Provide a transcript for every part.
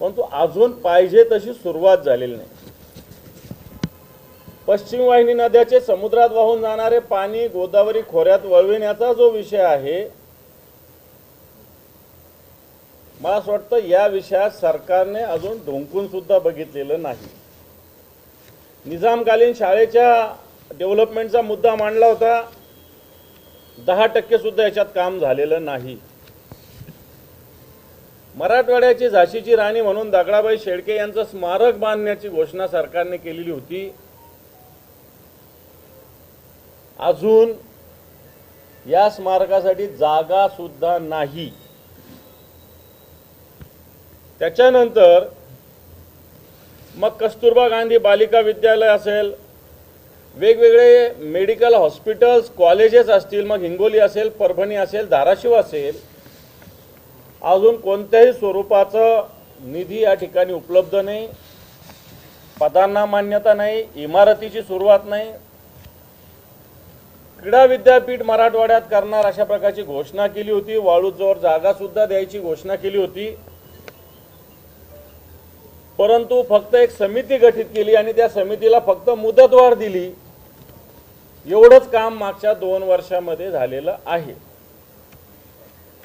परंतु अजून पाहिजे तशी सुरुवात झालेली नाही. पश्चिम वाहिनी नद्याचे समुद्रात वाहून जाणारे पाणी गोदावरी खोऱ्यात वळविण्याचा जो विषय आहे मला असं वाटतं या विषयात सरकारने अजून ढोंकून सुद्धा बघितलेलं नाही. निजामकालीन शाळेच्या डेव्हलपमेंटचा मुद्दा मांडला होता. दहा टक्के सुद्धा याच्यात काम झालेलं नाही. मराठवाड्याची झाशीची राणी म्हणून दगडाबाई शेळके यांचं स्मारक बांधण्याची घोषणा सरकारने केलेली होती. अजून या स्मारकासाठी जागा सुद्धा नाही. त्याच्यानंतर मग कस्तुरबा गांधी बालिका विद्यालय असेल वेगवेगळे मेडिकल हॉस्पिटल्स कॉलेजेस असतील मग हिंगोली असेल परभणी असेल धाराशिव असेल अजून कोणत्याही स्वरूपाचं निधी या ठिकाणी उपलब्ध नाही. पदांना मान्यता नाही इमारतीची सुरुवात नाही. क्रीडा विद्यापीठ मराठवाड्यात करणार अशा प्रकारची घोषणा केली होती. वाळूजवळ जागा सुद्धा द्यायची घोषणा केली होती. परंतु फक्त एक समिती गठीत केली आणि त्या समितीला फक्त मुदतवाढ दिली. एवढंच काम मागच्या दोन वर्षामध्ये झालेलं आहे.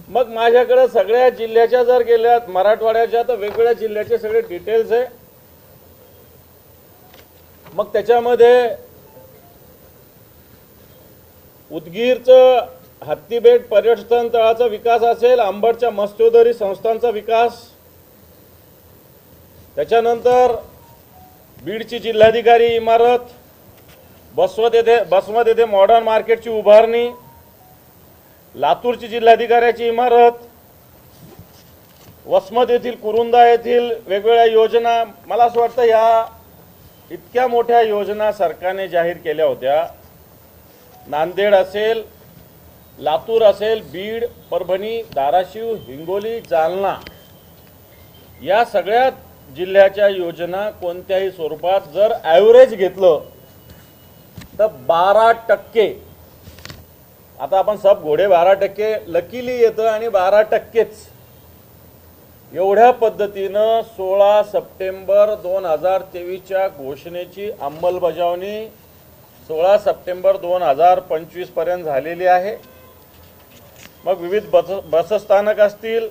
मग माझ्याकडे सगळ्या जिल्ह्याच्या जर गेल्यात मराठवाड्याच्या तर वेगवेगळ्या जिल्ह्याचे सगळे डिटेल्स आहे. मग त्याच्यामध्ये उदगीरचं हत्तीबेट पर्यटन तळाचा विकास असेल आंबडच्या मत्स्योदरी संस्थांचा विकास. त्याच्यानंतर बीडची जिल्हाधिकारी इमारत बसवत येथे बसवत येथे मॉडर्न मार्केटची उभारणी. लातूरची जिल्हाधिकाऱ्याची इमारत वसमत येथील कुरुंदा येथील वेगवेगळ्या योजना मला असं वाटतं ह्या इतक्या मोठ्या योजना सरकारने जाहीर केल्या होत्या. नांदेड असेल लातूर असेल बीड परभणी धाराशिव हिंगोली जालना या सगळ्या जिल्ह्याच्या योजना कोणत्याही स्वरूपात जर ॲव्हरेज घेतलं तर बारा टक्के आता आपण सब घोडे बारा टक्के लकीली येतं आणि बारा टक्केच. एवढ्या पद्धतीनं सोळा सप्टेंबर दोन हजार तेवीसच्या घोषणेची अंमलबजावणी सोळा सप्टेंबर दोन हजार पंचवीसपर्यंत झालेली आहे. मग विविध बस बसस्थानक असतील.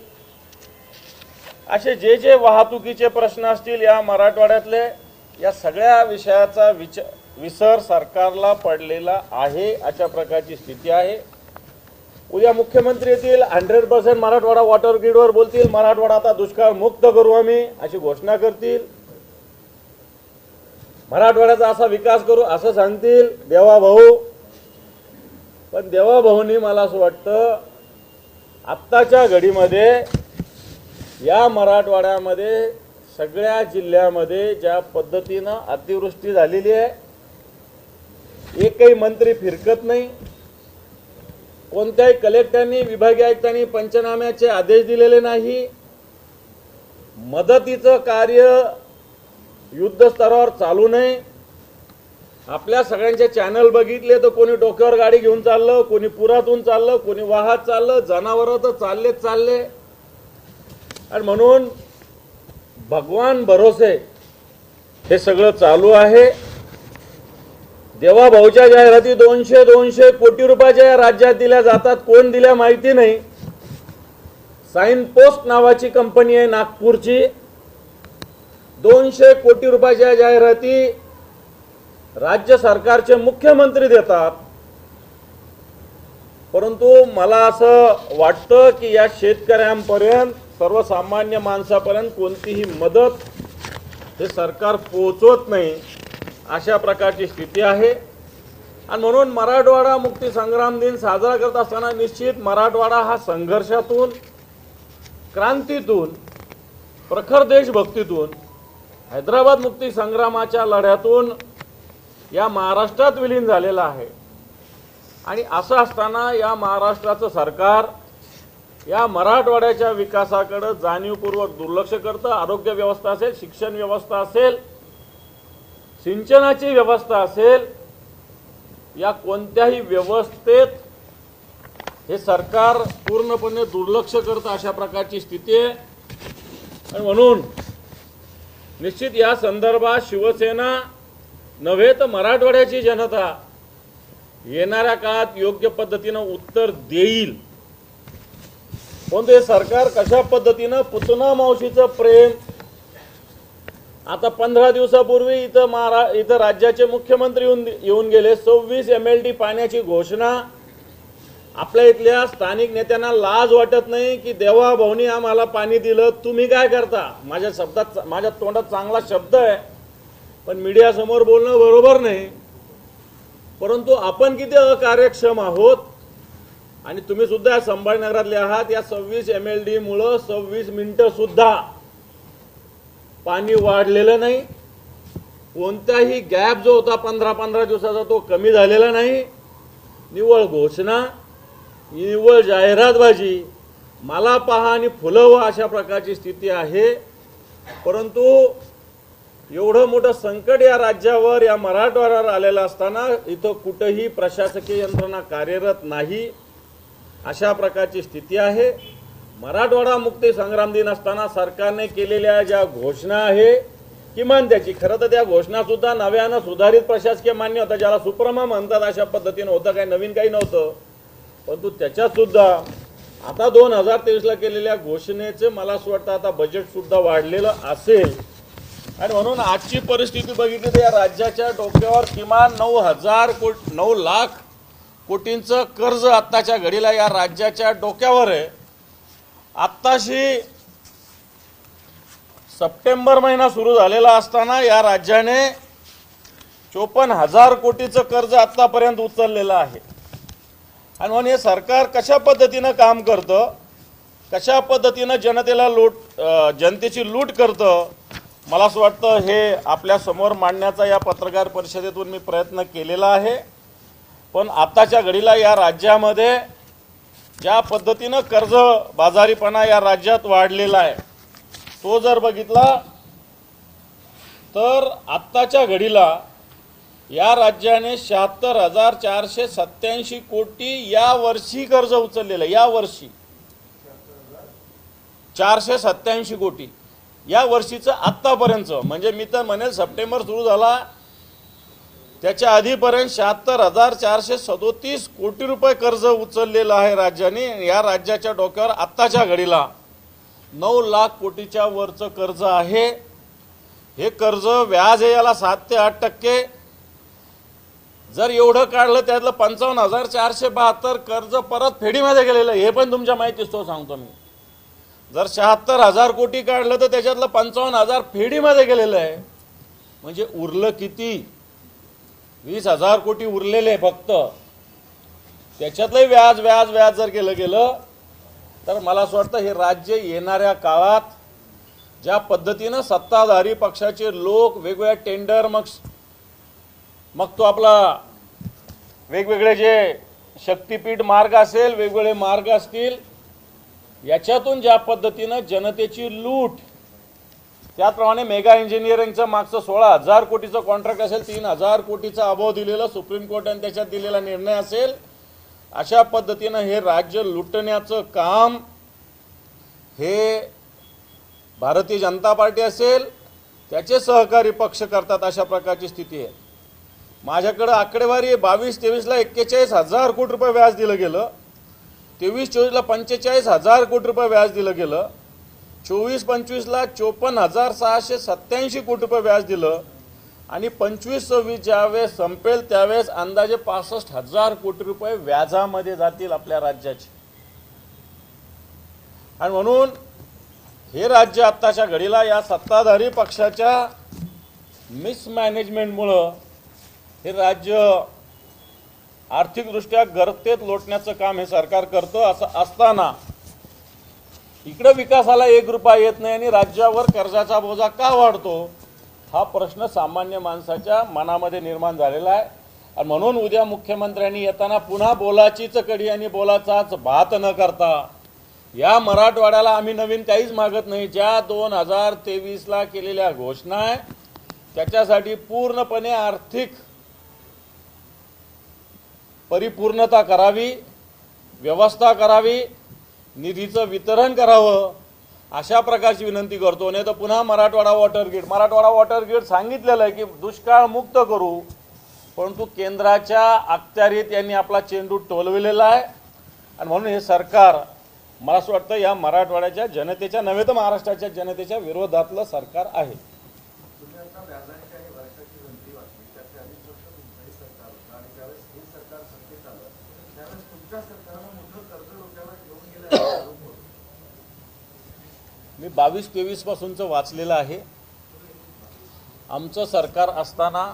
असे जे जे वाहतुकीचे प्रश्न असतील या मराठवाड्यातले या सगळ्या विषयाचा विचार विसर सरकारला पडलेला आहे अशा प्रकारची स्थिती आहे. उद्या मुख्यमंत्री येतील हंड्रेड पर्सेंट मराठवाडा वॉटर ग्रीडवर बोलतील मराठवाडा आता दुष्काळ मुक्त करू आम्ही अशी घोषणा करतील. मराठवाड्याचा असा विकास करू असं सांगतील देवाभाऊ पण देवाभाऊनी मला असं वाटतं आत्ताच्या घडीमध्ये या मराठवाड्यामध्ये सगळ्या जिल्ह्यामध्ये ज्या पद्धतीनं अतिवृष्टी झालेली आहे एकही मंत्री फिरकत नाही. कोणत्याही कलेक्टरनी विभागीय आयुक्तांनी पंचनाम्याचे आदेश दिलेले नाही. मदतीचं कार्य युद्ध स्तरावर चालू नये आपल्या सगळ्यांचे चॅनल बघितले तर कोणी डोक्यावर गाडी घेऊन चाललं कोणी पुरातून चाललं कोणी वाहत चाललं जनावरं तर चाललेच चालले. आणि म्हणून भगवान भरोसे हे सगळं चालू आहे. देवा भाऊच्या जाहिराती दोनशे दोनशे कोटी रुपयाच्या या राज्यात दिल्या जातात. कोण दिल्या माहिती नाही. साईन पोस्ट नावाची कंपनी आहे नागपूरची. दोनशे कोटी रुपयाच्या जाहिराती राज्य सरकारचे मुख्यमंत्री देतात. परंतु मला असं वाटतं की या शेतकऱ्यांपर्यंत सर्वसामान्य माणसापर्यंत कोणतीही मदत हे सरकार पोहोचवत नाही. अशा प्रकारची स्थिती आहे. आणि म्हणून मराठवाडा मुक्ती संग्राम दिन साजरा करत असताना निश्चित मराठवाडा हा संघर्षातून क्रांतीतून प्रखर देशभक्तीतून हैदराबाद मुक्ती संग्रामाच्या लढ्यातून या महाराष्ट्रात विलीन झालेला आहे. आणि असं असताना या महाराष्ट्राचं सरकार या मराठवाड्याच्या विकासाकडं जाणीवपूर्वक दुर्लक्ष करतं. आरोग्य व्यवस्था असेल शिक्षण व्यवस्था असेल सिंचनाची व्यवस्था असेल या कोणत्याही व्यवस्थेत हे सरकार पूर्णपणे दुर्लक्ष करतं अशा प्रकारची स्थिती आहे. आणि म्हणून निश्चित या संदर्भात शिवसेना नव्हे तर मराठवाड्याची जनता येणाऱ्या काळात योग्य पद्धतीनं उत्तर देईल. परंतु हे सरकार कशा पद्धतीनं पुतना मावशीचं प्रेम आता पंधरा दिवसापूर्वी इथं महारा इथं राज्याचे मुख्यमंत्री येऊन येऊन गेले. सव्वीस एम एल डी पाण्याची घोषणा. आपल्या इथल्या स्थानिक नेत्यांना लाज वाटत नाही की देवा भाऊनी आम्हाला पाणी दिलं. तुम्ही काय करता? माझ्या शब्दात माझ्या तोंडात चांगला शब्द आहे. पण मीडियासमोर बोलणं बरोबर नाही. परंतु आपण किती अकार्यक्षम आहोत? आणि तुम्ही सुद्धा या संभाजीनगरातले आहात. या सव्वीस एम एल डीमुळं सव्वीस मिनिटं सुद्धा पाणी वाढलेलं नाही. कोणताही गॅप जो होता पंधरा पंधरा दिवसाचा तो कमी झालेला नाही. निव्वळ घोषणा निव्वळ जाहिरातबाजी मला पहा आणि फुलवा अशा प्रकारची स्थिती आहे. परंतु एवढं मोठं संकट या राज्यावर या मराठवाड्यावर आलेलं असताना इथं कुठंही प्रशासकीय यंत्रणा कार्यरत नाही. अशा प्रकारची स्थिती आहे. मराठवाडा मुक्ती संग्राम दिन असताना सरकारने केलेल्या ज्या घोषणा आहे किमान त्याची खरं तर त्या घोषणा सुद्धा नव्यानं सुधारित प्रशासकीय मान्य होता ज्याला सुप्रमा म्हणतात अशा पद्धतीनं होतं काही नवीन काही नव्हतं. परंतु त्याच्यात सुद्धा आता दोन हजार तेवीसला केलेल्या घोषणेचे मला असं वाटतं आता बजेट सुद्धा वाढलेलं असेल. आणि म्हणून आजची परिस्थिती बघितली तर या राज्याच्या डोक्यावर किमान नऊ हजार कोट नऊ लाख कोटींचं कर्ज आत्ताच्या घडीला या राज्याच्या डोक्यावर आहे. आत्ताशी सप्टेंबर महिना सुरू झालेला असताना या राज्याने चोपन्न हजार कोटीचं कर्ज आत्तापर्यंत उचललेलं आहे. आणि म्हणून हे सरकार कशा पद्धतीनं काम करतं कशा पद्धतीनं जनतेला लूट जनतेची लूट करतं मला असं वाटतं हे आपल्यासमोर मांडण्याचा या पत्रकार परिषदेतून मी प्रयत्न केलेला आहे. पण आत्ताच्या घडीला या राज्यामध्ये ज्या पद्धतीनं कर्ज बाजारीपणा या राज्यात वाढलेला आहे तो जर बघितला तर आत्ताच्या घडीला या राज्याने शहात्तर हजार चारशे सत्याऐंशी कोटी या वर्षी कर्ज उचललेलं आहे, या वर्षी. चारशे सत्याऐंशी कोटी. या वर्षीचं आत्तापर्यंत म्हणजे मी तर म्हणेल सप्टेंबर सुरू झाला त्याच्या आधीपर्यंत शहात्तर हजार चारशे सदोतीस कोटी रुपये कर्ज उचललेलं आहे राज्याने. या राज्याच्या डोक्यावर आत्ताच्या घडीला नऊ लाख कोटीच्या वरचं कर्ज आहे. हे कर्ज व्याज आहे याला सात ते आठ टक्के. जर एवढं काढलं त्यातलं पंचावन्न हजार चारशे बहात्तर कर्ज परत फेडीमध्ये गेलेलं आहे. हे पण तुमच्या माहितीच तो सांगतो मी. जर शहात्तर हजार कोटी काढलं तर त्याच्यातलं पंचावन्न हजार फेडीमध्ये गेलेलं आहे. म्हणजे उरलं किती? वीस हजार कोटी उरलेले फक्त. त्याच्यातलंही व्याज व्याज व्याज जर केलं गेलं तर मला असं वाटतं हे राज्य येणाऱ्या काळात ज्या पद्धतीनं सत्ताधारी पक्षाचे लोक वेगवेगळ्या टेंडर मग मग तो आपला वेगवेगळे जे शक्तीपीठ मार्ग असेल वेगवेगळे मार्ग असतील याच्यातून ज्या पद्धतीनं जनतेची लूट त्याचप्रमाणे मेगा इंजिनिअरिंगचं मागचं सोळा हजार कोटीचं कॉन्ट्रॅक्ट असेल तीन हजार कोटीचा अभाव दिलेलं सुप्रीम कोर्टाने त्याच्यात दिलेला निर्णय असेल अशा पद्धतीनं हे राज्य लुटण्याचं काम हे भारतीय जनता पार्टी असेल त्याचे सहकारी पक्ष करतात अशा प्रकारची स्थिती आहे. माझ्याकडं आकडेवारी आहे बावीस तेवीसला एक्केचाळीस हजार कोटी रुपये व्याज दिलं गेलं तेवीस चोवीसला पंचेचाळीस हजार कोटी रुपये व्याज दिलं गेलं चोवीस पंचवीसला चोपन्न हजार सहाशे सत्याऐंशी कोटी रुपये व्याज दिलं. आणि पंचवीस सव्वीस ज्यावेळेस संपेल त्यावेळेस अंदाजे पासष्ट हजार कोटी रुपये व्याजामध्ये जातील आपल्या राज्याचे. आणि म्हणून हे राज्य आत्ताच्या घडीला या सत्ताधारी पक्षाच्या मिसमॅनेजमेंटमुळं हे राज्य आर्थिकदृष्ट्या गर्तेत लोटण्याचं काम हे सरकार करतं असं असताना इकडं विकासाला एक रुपया येत नाही आणि राज्यावर कर्जाचा बोजा का वाढतो? हा प्रश्न सामान्य माणसाच्या मनामध्ये निर्माण झालेला आहे. आणि म्हणून उद्या मुख्यमंत्र्यांनी येताना पुन्हा बोलाचीच कडी आणि बोलाचाच भात न करता. या मराठवाड्याला आम्ही नवीन काहीच मागत नाही. ज्या दोन हजार तेवीसला केलेल्या घोषणा आहे त्याच्यासाठी पूर्णपणे आर्थिक परिपूर्णता करावी व्यवस्था करावी निधीचं वितरण करावं अशा प्रकारची विनंती करतो. नाही तर पुन्हा Marathwada water grid. Marathwada water grid सांगितलेलं आहे की दुष्काळ मुक्त करू परंतु केंद्राच्या अखत्यारीत यांनी आपला चेंडू टोलविलेला आहे. आणि म्हणून हे सरकार मला असं वाटतं या मराठवाड्याच्या जनतेच्या नव्हे तर महाराष्ट्राच्या जनतेच्या विरोधातलं सरकार आहे तुम्ही आता व्याजाची आणि वर्षाची गणती वाचली त्याच्या अडीच वर्ष तुमचंही सरकार होतं आणि ज्यावेळेस हे सरकार सत्तेत आलं त्यावेळेस तुमच्या सरकारनं मोठं कर्ज डोक्यावर घेऊन गेलं असा आरोप होतो मी बावीस तेवीस पासूनचं वाचलेलं आहे. आमचं सरकार असताना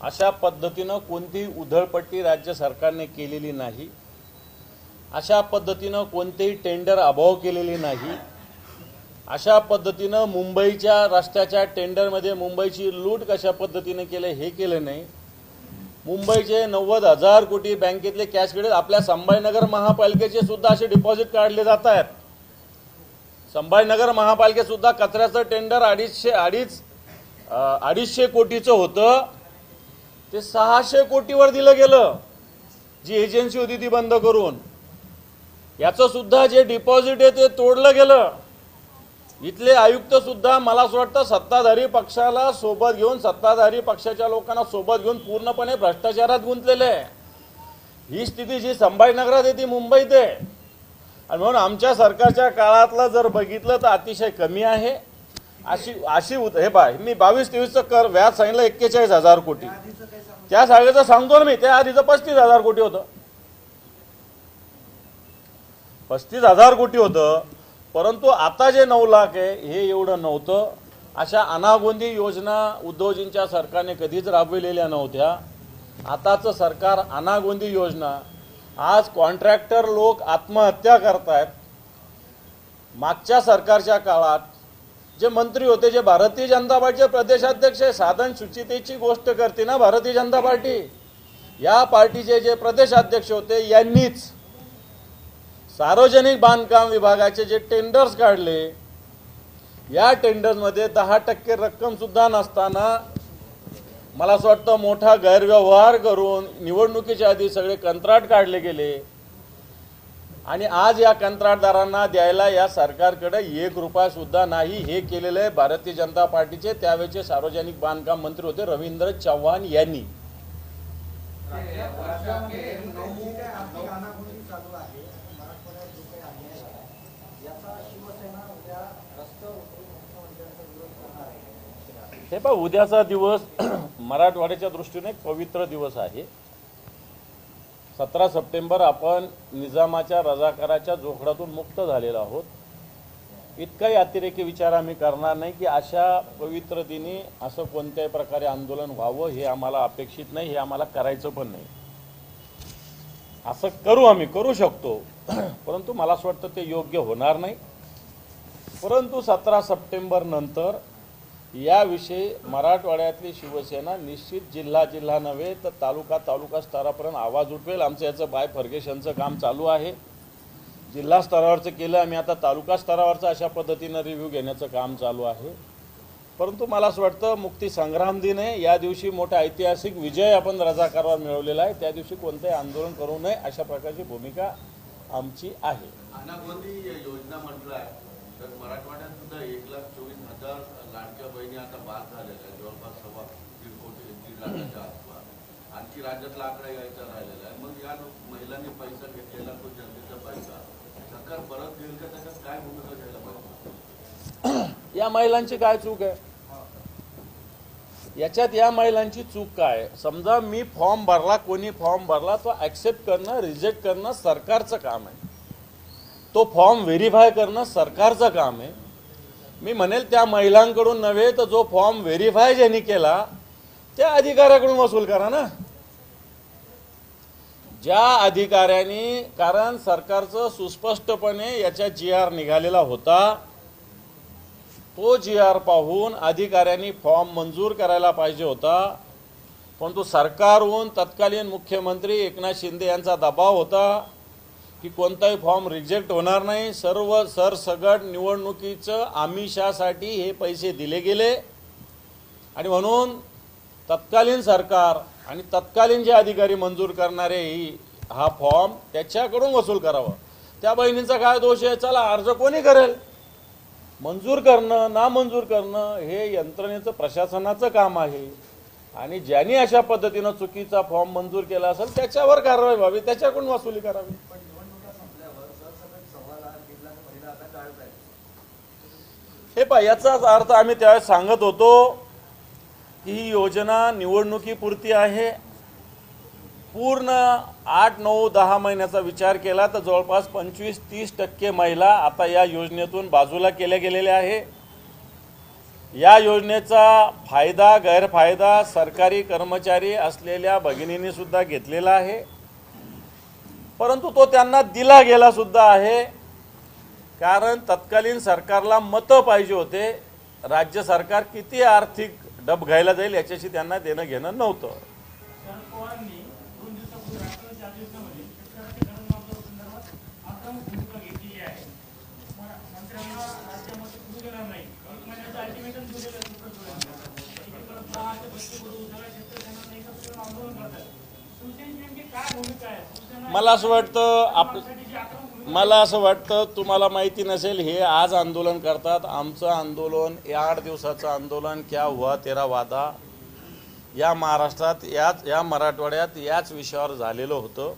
अशा पद्धतीनं कोणतीही उधळपट्टी राज्य सरकारने केलेली नाही. अशा पद्धतीनं कोणतेही टेंडर अभाव केलेली नाही. अशा पद्धतीनं मुंबईच्या रस्त्याच्या टेंडरमध्ये मुंबईची लूट कशा पद्धतीने केलं हे केलं नाही. मुंबईचे नव्वद हजार कोटी बँकेतले कॅश क्रेडिट आपल्या संभाजीनगर महापालिकेचे सुद्धा असे डिपॉझिट काढले जात आहेत. संभाजीनगर महापालिकेत सुद्धा कचऱ्याचं टेंडर अडीचशे अडीच अडीचशे कोटीचं होतं. ते सहाशे कोटीवर दिलं गेलं. जी एजन्सी होती ती बंद करून. याचं सुद्धा जे डिपॉझिट आहे ते तोडलं गेलं. इथले आयुक्त सुद्धा मला असं वाटतं सत्ताधारी पक्षाला सोबत घेऊन सत्ताधारी पक्षाच्या लोकांना सोबत घेऊन पूर्णपणे भ्रष्टाचारात गुंतलेले आहे. ही स्थिती जी संभाजीनगरात आहे ती मुंबईत आहे. आणि म्हणून आमच्या सरकारच्या काळातलं जर बघितलं तर अतिशय कमी आहे. अशी अशी उत हे पाय मी बावीस तेवीसचं कर व्याज सांगितलं एक्केचाळीस हजार कोटी. त्या शाळेचं सांगतो ना मी त्या आधीचं पस्तीस हजार कोटी होतं. पस्तीस हजार कोटी होतं. परंतु आता जे नऊ लाख आहे हे एवढं नव्हतं. अशा अनागोंदी योजना उद्धवजींच्या सरकारने कधीच राबविलेल्या नव्हत्या. आताचं सरकार अनागोंदी योजना. आज कॉन्ट्रॅक्टर लोक आत्महत्या करतायत. मागच्या सरकारच्या काळात जे मंत्री होते जे भारतीय जनता पार्टीचे प्रदेशाध्यक्ष आहे साधन सुचितेची गोष्ट करते ना भारतीय जनता पार्टी. या पार्टीचे जे प्रदेशाध्यक्ष होते यांनीच सार्वजनिक बांधकाम विभागाचे जे टेंडर्स काढले या टेंडर्समध्ये दहा टक्के रक्कम सुद्धा नसताना मला असं वाटतं मोठा गैरव्यवहार करून निवडणुकीच्या आधी सगळे कंत्राट काढले गेले. आणि आज या कंत्राटदारांना द्यायला या सरकारकडे एक रुपया सुद्धा नाही. हे केलेलं आहे भारतीय जनता पार्टीचे. त्यावेळेचे सार्वजनिक बांधकाम मंत्री होते रवींद्र चव्हाण यांनी राज्यामध्ये जी काय आर्थिक अनागोंदी चालू आहे मराठवाड्यात जो काही अन्याय आहे याचा शिवसेना उद्या रस्त्यावर उतरून मुख्यमंत्र्यांचा विरोध करणार आहे हे पहा उद्याचा दिवस मराठवाड्याच्या दृष्टीने एक पवित्र दिवस आहे. सतरा सप्टेंबर आपण निजामाच्या रजाकाराच्या जोखडातून मुक्त झालेलो आहोत. इतकाही अतिरेकी विचार आम्ही करणार नाही की अशा पवित्र दिनी असं कोणत्याही प्रकारे आंदोलन व्हावं हे आम्हाला अपेक्षित नाही हे आम्हाला करायचं पण नाही. असं करू आम्ही करू शकतो. परंतु मला असं वाटतं ते योग्य होणार नाही. परंतु सतरा सप्टेंबर नंतर याविषयी मराठवाड्यातली शिवसेना निश्चित जिल्हा जिल्हा नव्हे तर तालुका तालुका स्तरापर्यंत आवाज उठवेल. आमचं याचं बाय फर्गेशनचं काम चालू आहे. जिल्हा स्तरावरचं केलं आम्ही आता तालुका स्तरावरचं अशा पद्धतीनं रिव्ह्यू घेण्याचं काम चालू आहे. परंतु मला असं वाटतं मुक्ती संग्राम दिन आहे. या दिवशी मोठा ऐतिहासिक विजय आपण रजाकारावर मिळवलेला आहे. त्या दिवशी कोणतंही आंदोलन करू नये अशा प्रकारची भूमिका आमची आहे. तर मराठवाड्यात सुद्धा एक लाख चोवीस हजार लाडक्या बहिणी आता बाद झालेल्या आहेत. जवळपास सव्वा दीड कोटी दीड लाखाच्या आसपास. आणखी राज्यातला आकडा यायचा राहिलेला आहे. मग या महिलांनी पैसा घेतलेला तो जनतेचा पैसा. सरकार परत घेईल का त्याच्यात काय भूमिका घ्यायला पाहिजे? या महिलांची काय चूक आहे? याच्यात या महिलांची चूक काय? समजा मी फॉर्म भरला कोणी फॉर्म भरला तो ॲक्सेप्ट करणं रिजेक्ट करणं सरकारचं काम आहे. तो फॉर्म व्हेरीफाय करणं सरकारचं काम आहे. मी म्हणेल त्या महिलांकडून नव्हे तर जो फॉर्म व्हेरीफाय ज्यांनी केला त्या अधिकाऱ्याकडून वसूल करा ना. ज्या अधिकाऱ्यांनी कारण सरकारचं सुस्पष्टपणे याच्या जी आर निघालेला होता तो जी आर पाहून अधिकाऱ्यांनी फॉर्म मंजूर करायला पाहिजे होता. परंतु सरकारहून तत्कालीन मुख्यमंत्री एकनाथ शिंदे यांचा दबाव होता. की कोणताही फॉर्म रिजेक्ट होणार नाही. सर्व सरसगट निवडणुकीचं आमिषासाठी हे पैसे दिले गेले. आणि म्हणून तत्कालीन सरकार आणि तत्कालीन जे अधिकारी मंजूर करणारे ही हा फॉर्म त्याच्याकडून वसूल करावा. त्या बहिणींचा काय दोष आहे? चला अर्ज कोणी करेल? मंजूर करणं नामंजूर करणं हे यंत्रणेचं प्रशासनाचं काम आहे. आणि ज्यांनी अशा पद्धतीनं चुकीचा फॉर्म मंजूर केला असेल त्याच्यावर कारवाई व्हावी त्याच्याकडून वसुली करावी पण निवडणुका संपल्यावर सरसकट सव्वा लाख दीड लाख महिला आता टाळत आहेत हे पहा याचाच अर्थ आम्ही त्यावेळेस सांगत होतो की ही योजना निवडणुकीपुरती आहे. पूर्ण आठ नऊ दहा महिन्याचा विचार केला तर जवळपास पंचवीस तीस टक्के महिला आता या योजनेतून बाजूला केल्या गेलेल्या आहे. या योजनेचा फायदा गैरफायदा सरकारी कर्मचारी असलेल्या भगिनींनीसुद्धा घेतलेला आहे. परंतु तो त्यांना दिला गेला सुद्धा आहे. कारण तत्कालीन सरकारला मतं पाहिजे होते. राज्य सरकार किती आर्थिक डब घ्यायला जाईल याच्याशी त्यांना देणं घेणं नव्हतं. मला असं वाटतं आपसाठी जी आक्रमक भूमिका मला असं वाटतं तुम्हाला माहिती नसेल हे आज आंदोलन करतात. आमचं आंदोलन या आठ दिवसाचं आंदोलन क्या हुआ तेरा वादा या महाराष्ट्रात याच या मराठवाड्यात याच विषयावर झालेलं होतं.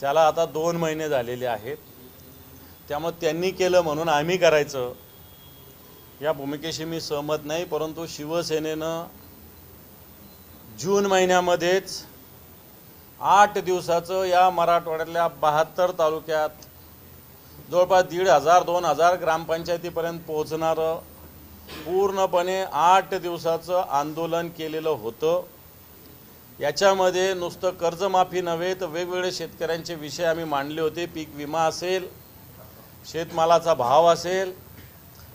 त्याला आता दोन महिने झालेले आहेत. त्यामुळे त्यांनी केलं म्हणून आम्ही करायचं. या भूमिकेशी मी सहमत नाही परंतु शिवसेनेनं जून महिन्यामध्येच आठ दिवसाचं या मराठवाड्यातल्या बहात्तर तालुक्यात जवळपास दीड हजार दोन हजार ग्रामपंचायतीपर्यंत पोहोचणारं पूर्णपणे आठ दिवसाचं आंदोलन केलेलं होतं. याच्यामध्ये नुसतं कर्जमाफी नव्हे तर वेगवेगळे शेतकऱ्यांचे विषय आम्ही मांडले होते. पीक विमा असेल शेतमालाचा भाव असेल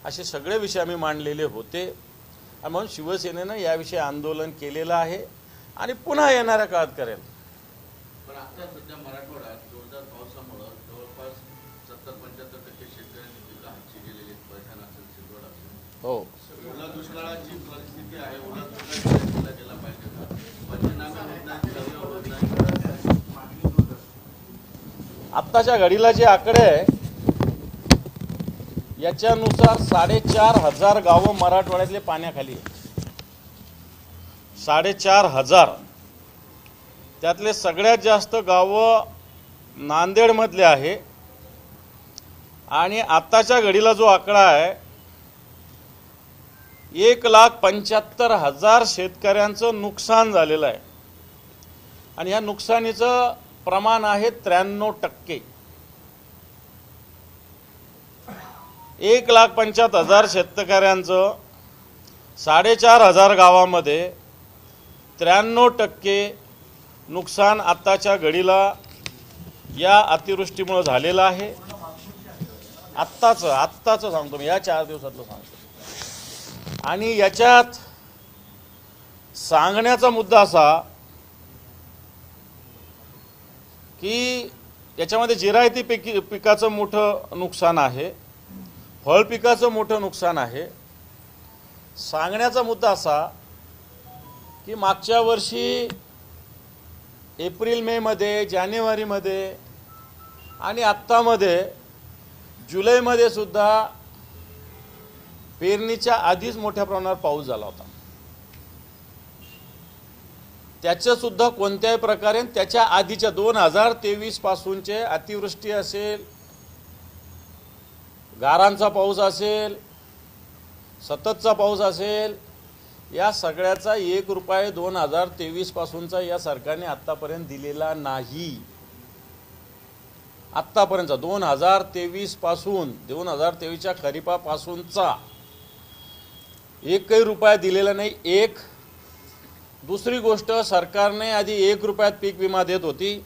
असे सगळे विषय आम्ही मांडलेले होते. आणि म्हणून शिवसेनेनं याविषयी आंदोलन केलेलं आहे. आणि पुन्हा येणाऱ्या काळात करेल. आता सध्या मराठवाड्यात जोरदार पावसामुळं जवळपास सत्तर पंच्याहत्तर टक्के शेतकऱ्यांची पिकं हातची गेलेली आहेत. पैठण असेल असेल. हो. ओला दुष्काळाची परिस्थिती आहे. ओला दुष्काळ केला गेला पाहिजे का? पंचनामे होत नाहीत सर्वे होत नाही आत्ताच्या घडीला जे आकडे आहे याच्यानुसार साडेचार हजार गावं मराठवाड्यातले पाण्याखाली आहेत. साडेचार हजार. त्यातले सगळ्यात जास्त गावं नांदेडमधले आहे. आणि आत्ताच्या घडीला जो आकडा आहे एक लाख पंच्याहत्तर हजार शेतकऱ्यांचं नुकसान झालेलं आहे. आणि ह्या नुकसानीचं प्रमाण आहे त्र्याण्णव टक्के. एक लाख पंच्याहत्तर हजार शेतकऱ्यांचं साडेचार हजार गावामध्ये त्र्याण्णव टक्के नुकसान आत्ताच्या घडीला या अतिवृष्टीमुळं झालेलं आहे. आत्ताचं आत्ताचं सांगतो मी या चार दिवसातलं सांगतो. आणि याच्यात सांगण्याचा मुद्दा असा की याच्यामध्ये जिरायती पिकी पिकाचं मोठं नुकसान आहे फळ पिकाचं मोठं नुकसान आहे. सांगण्याचा मुद्दा असा की मागच्या वर्षी एप्रिल मेमध्ये जानेवारीमध्ये आणि आत्तामध्ये जुलैमध्ये सुद्धा पेरणीच्या आधीच मोठ्या प्रमाणावर पाऊस झाला होता. त्याचं सुद्धा कोणत्याही प्रकारे त्याच्या आधीच्या दोन हजार तेवीस पासूनचे अतिवृष्टी असेल गारांचा पाऊस असेल सततचा पाऊस असेल या सगळ्याचा एक रुपये दोन हजार तेवीसपासूनचा या सरकारने आत्तापर्यंत दिलेला नाही. आत्तापर्यंतचा दोन हजार तेवीसपासून दोन हजार तेवीसच्या खरीपापासूनचा एकही रुपया दिलेला नाही एक. दुसरी गोष्ट सरकारने आधी एक रुपयात पीक विमा देत होती.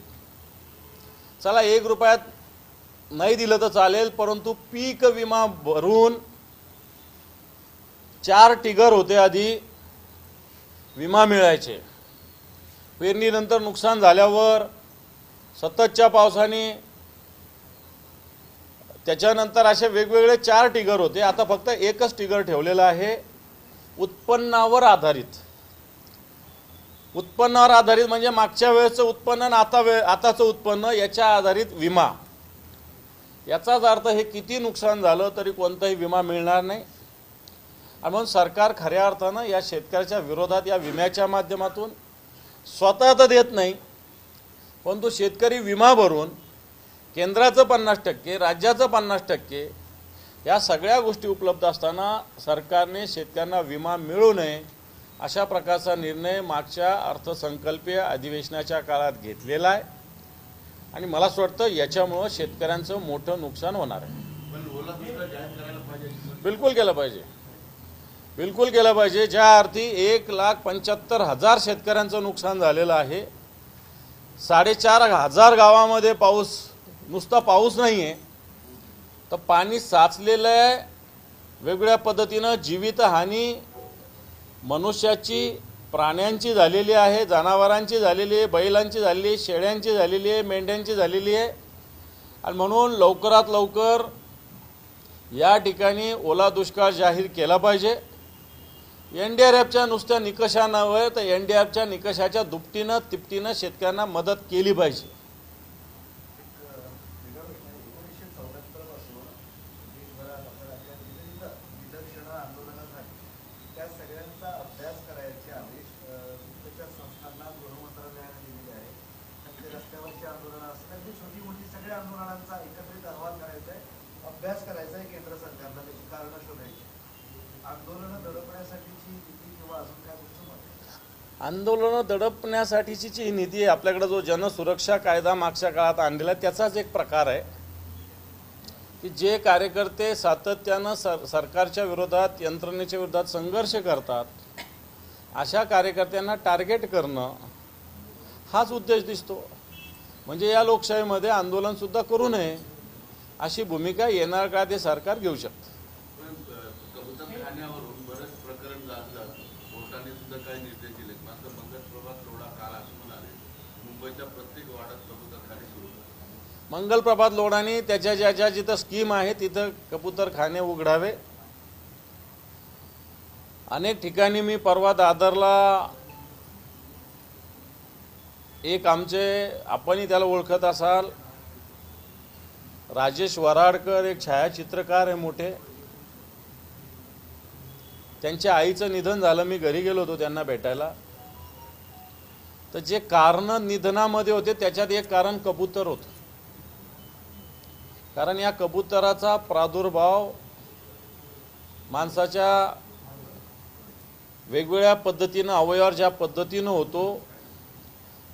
चला एक रुपयात नाही दिलं तर चालेल परंतु पीक विमा भरून चार टिगर होते आधी. विमा मिळायचे. पेरणीनंतर नुकसान झाल्यावर सततच्या पावसाने त्याच्यानंतर असे वेगवेगळे चार टिगर होते. आता फक्त एकच टिगर ठेवलेलं आहे. उत्पन्नावर आधारित. उत्पन्नावर आधारित म्हणजे मागच्या वेळेचं उत्पन्न आणि आता वे आताचं उत्पन्न याच्या आधारित विमा. याचाच अर्थ हे किती नुकसान झालं तरी कोणताही विमा मिळणार नाही. आणि म्हणून सरकार खऱ्या अर्थानं या शेतकऱ्याच्या विरोधात या विम्याच्या माध्यमातून स्वतः तर देत नाही परंतु शेतकरी विमा भरून केंद्राचं पन्नास टक्के राज्याचं पन्नास टक्के या सगळ्या गोष्टी उपलब्ध असताना सरकारने शेतकऱ्यांना विमा मिळू नये अशा प्रकारचा निर्णय मागच्या अर्थसंकल्पीय अधिवेशनाच्या काळात घेतलेला आहे. आणि मला असं वाटतं याच्यामुळं शेतकऱ्यांचं मोठं नुकसान होणार आहे. बिलकुल केलं पाहिजे. बिलकुल केलं पाहिजे. ज्या अर्थी एक लाख पंच्याहत्तर हजार शेतकऱ्यांचं नुकसान झालेलं आहे. साडेचार हजार गावामध्ये पाऊस नुसता पाऊस नाही आहे तर पाणी साचलेलं आहे. वेगवेगळ्या पद्धतीनं जीवितहानी मनुष्याची प्राण्यांची झालेली आहे जनावरांची झालेली आहे बैलांची झालेली आहे शेळ्यांची झालेली आहे मेंढ्यांची झालेली आहे. आणि म्हणून लवकरात लवकर या ठिकाणी ओला दुष्काळ जाहीर केला पाहिजे. एन डी आर एफच्या नुसत्या निकषांवर तर एन डी आर एफच्या निकषाच्या दुपटीनं तिपटीनं शेतकऱ्यांना मदत केली पाहिजे एक अ, वेगळा प्रश्न आहे. एकोणीसशे चौऱ्याहत्तरपासून देशभरात आपल्या राज्यात विविध विलक्षण आंदोलनं झाली त्या सगळ्यांचा अभ्यास करायचे आदेश अ, गुप्तचर संस्थांना गृह मंत्रालयाने दिलेले आहे त्यातले रस्त्यावरची आंदोलनं असतात अगदी छोटी मोठी सगळ्या आंदोलनांचा एकत्रित अहवाल करायचा आहे अभ्यास करायचा आहे केंद्र सरकारला त्याची कारणं शोधायची आंदोलनं दडपण्यासाठीची नीती किंवा अजून काय तुमचं मत आहे? आंदोलनं दडपण्यासाठीची जी निधी आहे आपल्याकडे जो जनसुरक्षा कायदा मागच्या काळात आणलेला आहे त्याचाच एक प्रकार आहे की जे कार्यकर्ते सातत्यानं सर सरकारच्या विरोधात यंत्रणेच्या विरोधात संघर्ष करतात अशा कार्यकर्त्यांना टार्गेट करणं हाच उद्देश दिसतो. म्हणजे या लोकशाहीमध्ये आंदोलनसुद्धा करू नये अशी भूमिका येणार का ते सरकार घेऊ शकतं. काही निर्देश खाण्यावरून बरेच प्रकरण गाजलं कोर्टाने सुद्धा काही निर्देश दिले मात्र मंगल प्रभात लोढा काल असं म्हणाले मुंबईच्या प्रत्येक वार्डात सुरू मंगलप्रभात लोढाने त्याच्या ज्या ज्या जिथं स्कीम आहे तिथं कबूतरखाने उघडावे. अनेक ठिकाणी मी परवा दादरला एक आमचे आपणही त्याला ओळखत असाल राजेश वराडकर एक छायाचित्रकार आहे मोठे. त्यांच्या आईचं निधन झालं मी घरी गेलो होतो त्यांना भेटायला. तर जे कारण निधनामध्ये होते त्याच्यात एक कारण कबूतर होतं. कारण या कबुतराचा प्रादुर्भाव माणसाच्या वेगवेगळ्या पद्धतीनं अवयवावर ज्या पद्धतीनं होतो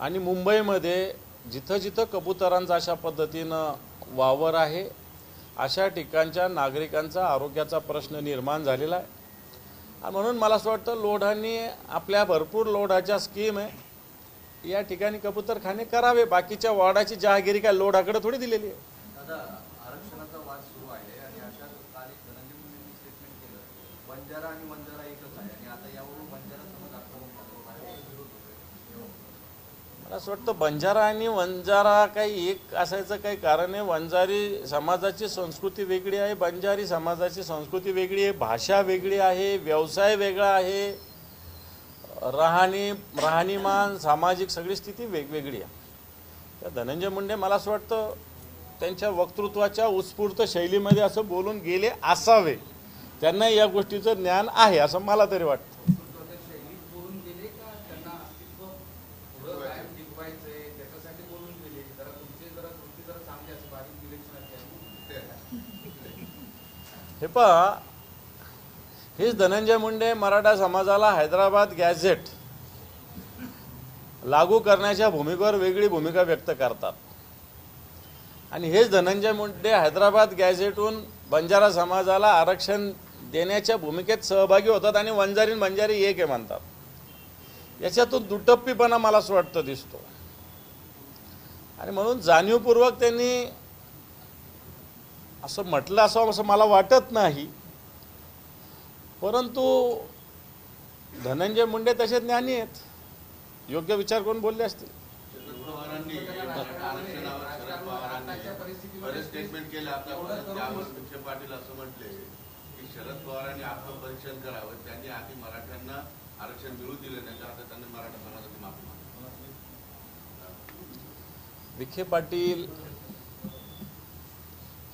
आणि मुंबईमध्ये जिथं जिथं कबुतरांचा अशा पद्धतीनं वावर आहे अशा ठिकाणच्या नागरिकांचा आरोग्याचा प्रश्न निर्माण झालेला आहे. आणि म्हणून मला असं वाटतं लोढांनी आपल्या भरपूर लोढाच्या स्कीम आहे. या ठिकाणी कबूतरखाने करावे. बाकीच्या वॉर्डाची जहागिरी काय लोढाकडे थोडी दिलेली आहे. होतोय. मला असं वाटतं बंजारा आणि वंजारा काही एक असायचं काही कारण आहे. वंजारी समाजाची संस्कृती वेगळी आहे. बंजारी समाजाची संस्कृती वेगळी आहे. भाषा वेगळी आहे. व्यवसाय वेगळा आहे. राहणी राहणीमान सामाजिक सगळी स्थिती वेगवेगळी आहे. त्या धनंजय मुंडे मला असं वाटतं त्यांच्या वक्तृत्वाच्या उत्स्फूर्त शैलीमध्ये असं बोलून गेले असावे. त्यांना या गोष्टीचं ज्ञान आहे असं मला तरी वाटतं. हे पहा हीच धनंजय मुंडे मराठा समाजाला हैदराबाद गॅझेट लागू करण्याच्या भूमिकेवर वेगळी भूमिका व्यक्त करतात. आणि हेच धनंजय मुंडे हैदराबाद गॅझेटहून बंजारा समाजाला आरक्षण देण्याच्या भूमिकेत सहभागी होतात आणि वंजारीन बंजारी एक आहे म्हणतात. याच्यातून दुटप्पीपणा मला असं वाटतं दिसतो. आणि म्हणून जाणीवपूर्वक त्यांनी असं म्हटलं असं असं मला वाटत नाही. परंतु धनंजय मुंडे तसे ज्ञानी आहेत. योग्य विचार करून बोलले असतील. पाटील असं म्हटले की शरद पवारांनी आत्मपरीक्षण करावं. त्यांनी आधी मराठ्यांना आरक्षण मिळू दिले नाही तर आता त्यांनी मराठा समाजाची माफी मागितली विखे पाटील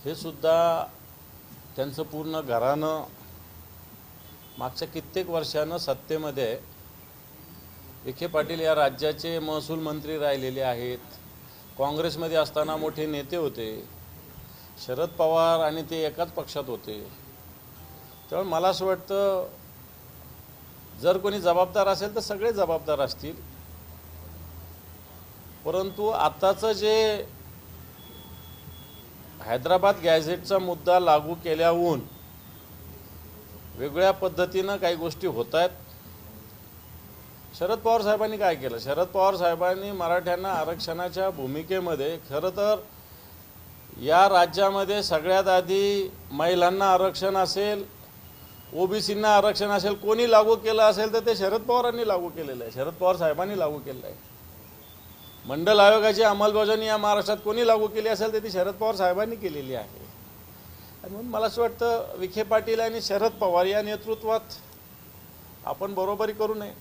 हे सुद्धा त्यांचं पूर्ण घरानं मागच्या कित्येक वर्षानं सत्तेमध्ये विखे पाटील या राज्याचे महसूल मंत्री राहिलेले आहेत. काँग्रेसमध्ये असताना मोठे नेते होते. शरद पवार आणि ते एकाच पक्षात होते. त्यामुळे मला असं वाटतं जर कोणी जबाबदार असेल तर सगळे जबाबदार असतील. परंतु आताचं जे हैदराबाद गॅझेटचा मुद्दा लागू केल्याहून वेगळ्या पद्धतीनं काही गोष्टी होत आहेत शरद पवार साहेबांनी काय केलं? शरद पवार साहेबांनी मराठ्यांना आरक्षणाच्या भूमिकेमध्ये खरं तर या राज्यामध्ये सगळ्यात आधी महिलांना आरक्षण असेल ओबीसींना आरक्षण असेल कोणी लागू केलं असेल तर ते शरद पवारांनी लागू केलेलं आहे. शरद पवार साहेबांनी लागू केलेलं आहे. मंडल आयोगाची अंमलबजावणी या महाराष्ट्रात कोणी लागू केली असेल तर ती शरद पवार साहेबांनी केलेली आहे. म्हणून मला असं वाटतं विखे पाटील आणि शरद पवार या नेतृत्वात आपण बरोबरी करू नये.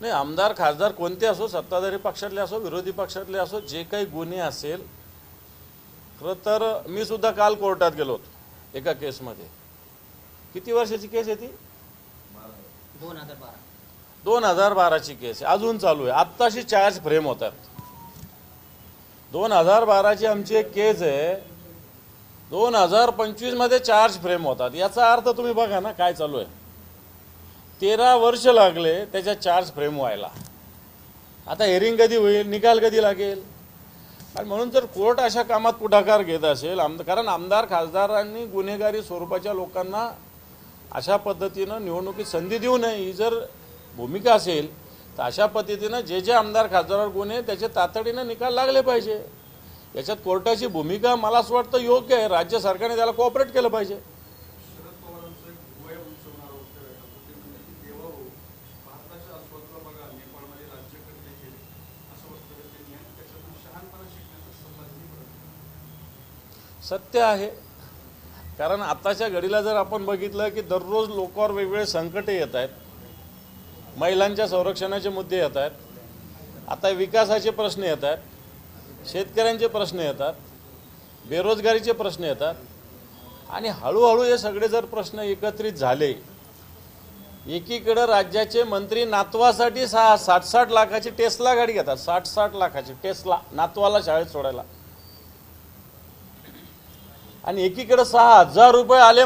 नाही आमदार खासदार कोणते असो सत्ताधारी पक्षातले असो विरोधी पक्षातले असो जे काही गुन्हे असेल खरं तर मी सुद्धा काल कोर्टात गेलो होतो एका केसमध्ये. किती वर्षाची केस आहे ती? दोन हजार बारा दोन हजार बाराची केस आहे. अजून चालू आहे. आत्ताशी चार्ज फ्रेम होतात. दोन हजार बाराची आमची एक केस आहे. दोन हजार पंचवीसमध्ये चार्ज फ्रेम होतात. याचा अर्थ तुम्ही बघा ना काय चालू आहे. तेरा वर्ष लागले त्याच्या चार्ज फ्रेम व्हायला. आता हेरिंग कधी होईल? निकाल कधी लागेल? आणि म्हणून जर कोर्ट अशा कामात पुढाकार घेत असेल आम कारण आमदार खासदारांनी गुन्हेगारी स्वरूपाच्या लोकांना अशा पद्धतीनं निवडणुकीत संधी देऊ नये ही जर भूमिका असेल तर अशा पद्धतीनं जे जे आमदार खासदारावर गुन्हे त्याचे तातडीनं निकाल लागले पाहिजे. याच्यात कोर्टाची भूमिका मला असं वाटतं योग्य आहे. राज्य सरकारने त्याला कोऑपरेट केलं पाहिजे शरद पवारांचं एक वय उंचवणारं वक्तव्य आहे. ते म्हणजे की देवा हो, भारताच्या अस्वत्व बघा नेपाळमध्ये राज्यकर्ते केले असं वक्तव्य त्यांनी आहे. त्याच्यातून शहाणपणा शिकण्याचा संबंधही पडतो सत्य आहे. कारण आताच्या घडीला जर आपण बघितलं की दररोज लोकांवर वेगवेगळे संकटे येत आहेत. महिलांच्या संरक्षणाचे मुद्दे येत आहेत. आता विकासाचे प्रश्न येत आहेत. शेतकऱ्यांचे प्रश्न येतात बेरोजगारीचे प्रश्न येतात आणि हळूहळू हे सगळे जर प्रश्न एकत्रित झाले एकीकडं राज्याचे मंत्री नातवासाठी सहा साठ साठ लाखाची टेस्ला गाडी घेतात. साठ साठ लाखाची टेस्ला नातवाला शाळेत सोडायला. आणि एकीकडे सहा हजार रुपये आले